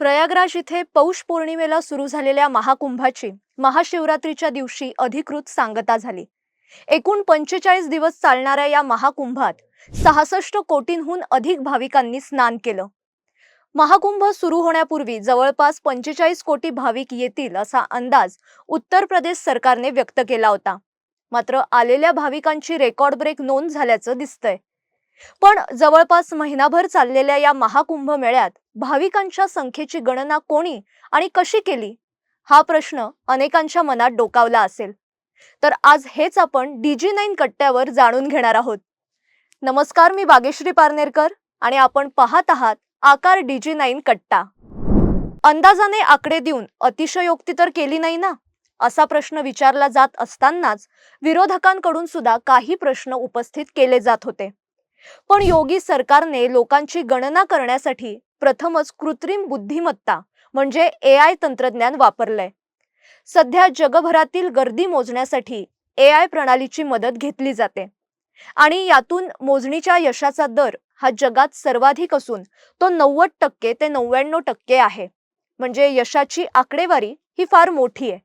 प्रयागराज इथे पौष पौर्णिमेला सुरू झालेल्या महाकुंभाची महाशिवरात्रीच्या दिवशी अधिकृत सांगता झाली. एकूण पंचेचाळीस दिवस चालणाऱ्या या महाकुंभात सहासष्ट कोटींहून अधिक भाविकांनी स्नान केलं. महाकुंभ सुरू होण्यापूर्वी जवळपास पंचेचाळीस कोटी भाविक येतील असा अंदाज उत्तर प्रदेश सरकारने व्यक्त केला होता. मात्र आलेल्या भाविकांची रेकॉर्ड ब्रेक नोंद झाल्याचं दिसतंय. पण जवळपास महिनाभर चाललेल्या या महाकुंभ मेळ्यात भाविकांच्या संख्येची गणना कोणी आणि कशी केली? हा प्रश्न अनेकांच्या मनात डोकावला असेल. तर आज हेच आपण डीजी नाईन कट्ट्यावर जाणून घेणार आहोत. नमस्कार मी बागेश्री पारनेरकर आणि आपण पाहत आहात आकार डीजी नाईन कट्टा. अंदाजाने आकडे देऊन अतिशयोक्ती तर केली नाही ना? असा प्रश्न विचारला जात असतानाच विरोधकांकडून सुद्धा काही प्रश्न उपस्थित केले जात होते. पण योगी सरकारने लोकांची गणना करण्यासाठी प्रथमच कृत्रिम बुद्धिमत्ता म्हणजे ए आय तंत्रज्ञान वापरलंय. सध्या जगभरातील गर्दी मोजण्यासाठी ए आय प्रणालीची मदत घेतली जाते. आणि यातून मोजणीच्या यशाचा दर हा जगात सर्वाधिक असून तो नव्वद टक्के ते नव्याण्णव टक्के आहे. म्हणजे यशाची आकडेवारी ही फार मोठी आहे.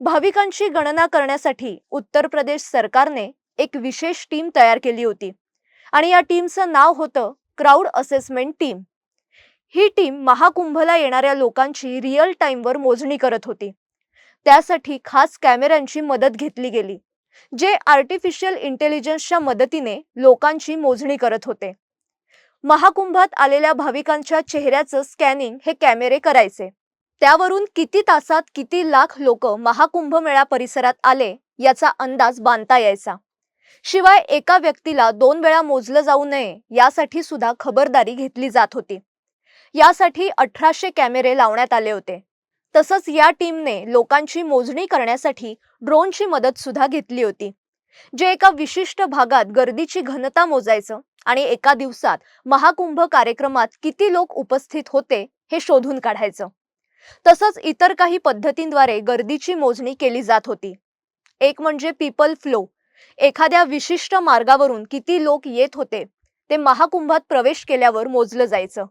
भाविकांची गणना करण्यासाठी उत्तर प्रदेश सरकारने एक विशेष टीम तयार केली होती. आणि या टीमचं नाव होतं क्राऊड असेसमेंट टीम. ही टीम महाकुंभला येणाऱ्या लोकांची रिअल टाइमवर मोजणी करत होती. त्यासाठी खास कॅमेऱ्यांची मदत घेतली गेली जे आर्टिफिशियल इंटेलिजन्सच्या मदतीने लोकांची मोजणी करत होते. महाकुंभात आलेल्या भाविकांच्या चेहऱ्याचं स्कॅनिंग हे कॅमेरे करायचे. त्यावरून किती तासात किती लाख लोक महाकुंभ मेळा परिसरात आले याचा अंदाज बांधता यायचा. शिवाय एका व्यक्तीला दोन वेळा मोजलं जाऊ नये यासाठी सुद्धा खबरदारी घेतली जात होती. यासाठी अठराशे कॅमेरे लावण्यात आले होते. तसंच या टीमने लोकांची मोजणी करण्यासाठी ड्रोनची मदत सुद्धा घेतली होती. जे एका विशिष्ट भागात गर्दीची घनता मोजायचं आणि एका दिवसात महाकुंभ कार्यक्रमात किती लोक उपस्थित होते हे शोधून काढायचं. तसंच इतर काही पद्धतींद्वारे गर्दीची मोजणी केली जात होती. एक म्हणजे पीपल फ्लो एखाद्या विशिष्ट मार्गावरून किती लोक येत होते ते महाकुंभात प्रवेश केल्यावर मोजलं जायचं.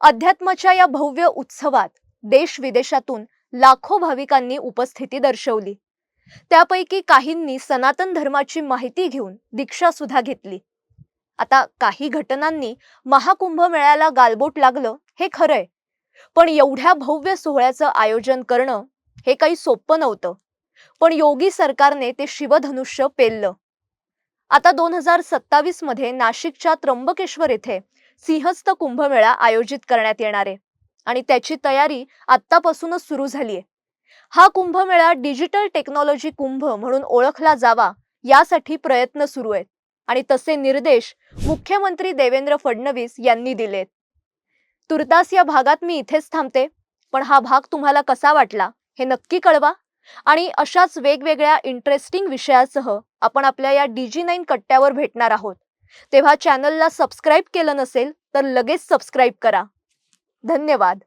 अध्यात्माच्या या भव्य उत्सवात देश विदेशातून लाखो भाविकांनी उपस्थिती दर्शवली. त्यापैकी काहींनी सनातन धर्माची माहिती घेऊन दीक्षा सुद्धा घेतली. आता काही घटनांनी महाकुंभ मेळ्याला गालबोट लागलं हे खरंय पण एवढ्या भव्य सोहळ्याचं आयोजन करणं हे काही सोपं नव्हतं. पण योगी सरकारने ते शिवधनुष्य पेललं. आता दोन हजार सत्तावीसमध्ये नाशिकच्या त्र्यंबकेश्वर येथे सिंहस्थ कुंभमेळा आयोजित करण्यात येणार आहे आणि त्याची तयारी आत्तापासूनच सुरू झालीय. हा कुंभमेळा डिजिटल टेक्नॉलॉजी कुंभ म्हणून ओळखला जावा यासाठी प्रयत्न सुरू आहेत आणि तसे निर्देश मुख्यमंत्री देवेंद्र फडणवीस यांनी दिलेत. तुर्तास या भागात मी इथेच थांबते पण हा भाग तुम्हाला कसा वाटला हे नक्की कळवा. आणि अशाच वेगवेगळ्या इंटरेस्टिंग विषयासह आपण आपल्या या डीजी नाईन कट्ट्यावर भेटणार आहोत. तेव्हा चॅनलला सबस्क्राईब केलं नसेल तर लगेच सबस्क्राईब करा. धन्यवाद.